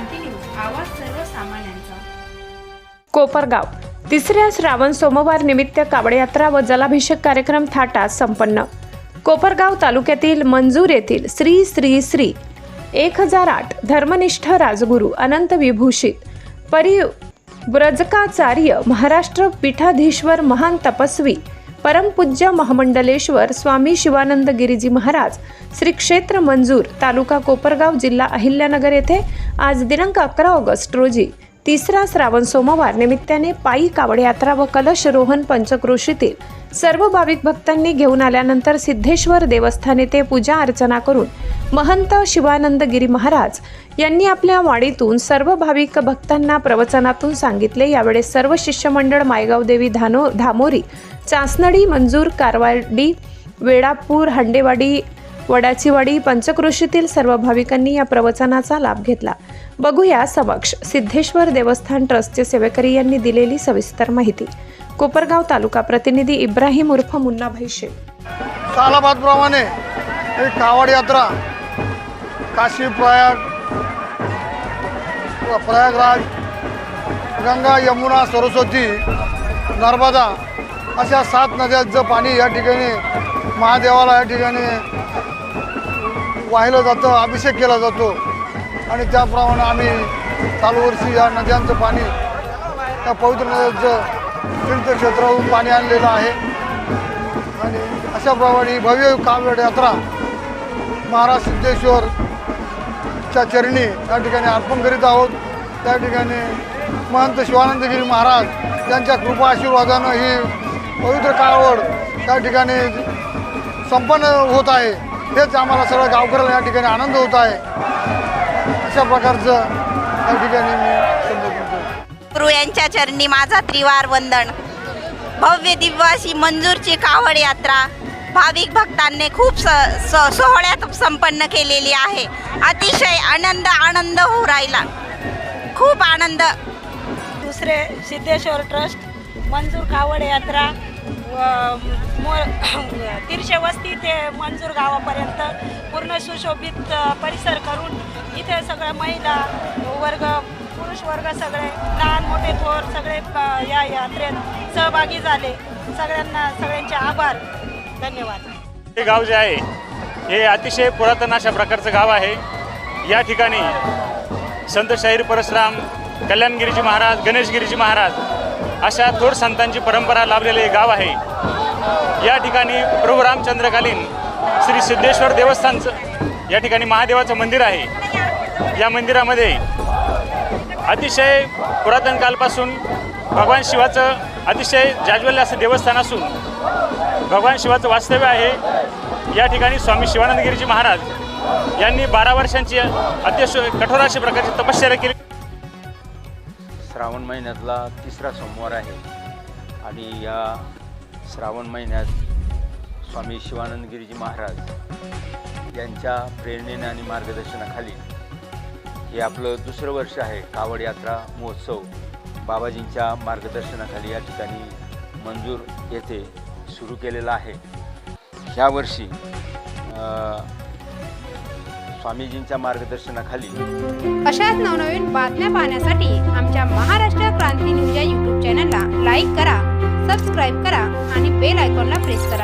क्रांती news आवाज सर्वसामान्यांचा. कोपरगाव. तिसऱ्या श्रावण सोमवार निमित्त कावड यात्रा व जलाभिषेक कार्यक्रम थाटात संपन्न. कोपरगाव तालुक्यातील मंजूर येथील श्री श्री श्री एक हजार आठ धर्मनिष्ठ राजगुरू अनंत विभूषित. परि ब्रजकाचार्य महाराष्ट्र पीठाधीश्वर महान तपस्वी परमपूज्य महामंडलेश्वर स्वामी शिवानंद गिरीजी महाराज श्री क्षेत्र मंजूर तालुका कोपरगाव जिल्हा अहिल्यानगर येथे आज दिनांक अकरा ऑगस्ट रोजी तिसरा श्रावण सोमवार निमित्ताने पायी कावड यात्रा व कलश रोहन पंचक्रोशीतील सर्व भाविक भक्तांनी घेऊन आल्यानंतर सिद्धेश्वर देवस्थान येथे पूजा अर्चना करून महंत शिवानंद गिरी महाराज यांनी आपल्या वाडीतून सर्व भाविक भक्तांना प्रवचनातून सांगितले. यावेळेस सर्व शिष्यमंडळ मायगाव देवी धानो धामोरी चासनडी मंजूर कारवाडी वेळापूर हंडेवाडी वडाचीवाडी पंचक्रोशीतील सर्व भाविकांनी या प्रवचनाचा लाभ घेतला. बघूया समक्ष. सिद्धेश्वर देवस्थान ट्रस्टचे सेवेकरी यांनी दिलेली सविस्तर माहिती. कोपरगाव तालुका प्रतिनिधी इब्राहिम उर्फ मुन्नाभाई शेख. सालाबादप्रमाणे कावड यात्रा काशी प्रयाग प्रयागराज गंगा यमुना सरस्वती नर्मदा अशा सात नद्यांचं पाणी या ठिकाणी महादेवाला या ठिकाणी वाहिलं जातं अभिषेक केला जातो. आणि त्याप्रमाणे आम्ही चालू वर्षी या नद्यांचं पाणी त्या पवित्र नद्यांचं तीर्थक्षेत्रावरून पाणी आणलेलं आहे. आणि अशा प्रमाणे भव्य काव्य यात्रा महाराज सिद्धेश्वर च्या चरणी त्या ठिकाणी अर्पण करीत आहोत. त्या ठिकाणी महंत शिवानंदगिरी महाराज यांच्या कृपा आशीर्वादानं ही पवित्र कावड त्या ठिकाणी संपन्न होत आहे. हेच आम्हाला सगळं गावकऱ्याला या ठिकाणी आनंद होत आहे. अशा प्रकारचं या ठिकाणी मी गुरु यांच्या चरणी माझा त्रिवार वंदन. भव्य दिव्य मंजूरची कावड यात्रा. भाविक भक्तांनी खूप स स सोहळ्यात संपन्न केलेली आहे. अतिशय आनंद आनंद होऊ राहिला. खूप आनंद. दुसरे सिद्धेश्वर ट्रस्ट मंजूर कावड यात्रा मो तीरशे वस्ती ते मंजूर गावापर्यंत पूर्ण सुशोभित परिसर करून इथे सगळ्या महिला वर्ग पुरुष वर्ग सगळे लहान मोठे थोर सगळे या यात्रेत सहभागी झाले. सगळ्यांना सगळ्यांचे आभार. धन्यवाद. हे गाव जे आहे हे अतिशय पुरातन अशा प्रकारचं गाव आहे. या ठिकाणी संत शाहीर परशुराम कल्याणगिरीजी महाराज गणेशगिरीजी महाराज अशा थोर संतांची परंपरा लाभलेले हे गाव आहे. या ठिकाणी प्रभू रामचंद्रकालीन श्री सिद्धेश्वर देवस्थानचं या ठिकाणी महादेवाचं मंदिर आहे. या मंदिरामध्ये अतिशय पुरातन कालपासून भगवान शिवाचं अतिशय जाज्वल्य असं देवस्थान असून भगवान शिवाचं वास्तव्य आहे. या ठिकाणी स्वामी शिवानंदगिरीजी महाराज यांनी बारा वर्षांची अतिशय कठोर अशा प्रकारची तपश्चर्या केली. श्रावण महिन्यातला तिसरा सोमवार आहे. आणि या श्रावण महिन्यात स्वामी शिवानंदगिरीजी महाराज यांच्या प्रेरणेने आणि मार्गदर्शनाखाली हे आपलं दुसरं वर्ष आहे कावड यात्रा महोत्सव. बाबाजींच्या मार्गदर्शनाखाली या ठिकाणी मंजूर येथे सुरू केलेला आहे. ह्यावर्षी स्वामीजींच्या मार्गदर्शनाखाली अशाच नवनवीन बातम्या पाहण्यासाठी आमच्या महाराष्ट्र क्रांती न्यूज या यूट्यूब चॅनलला लाईक करा सबस्क्राईब करा आणि बेल आयकॉनला प्रेस करा.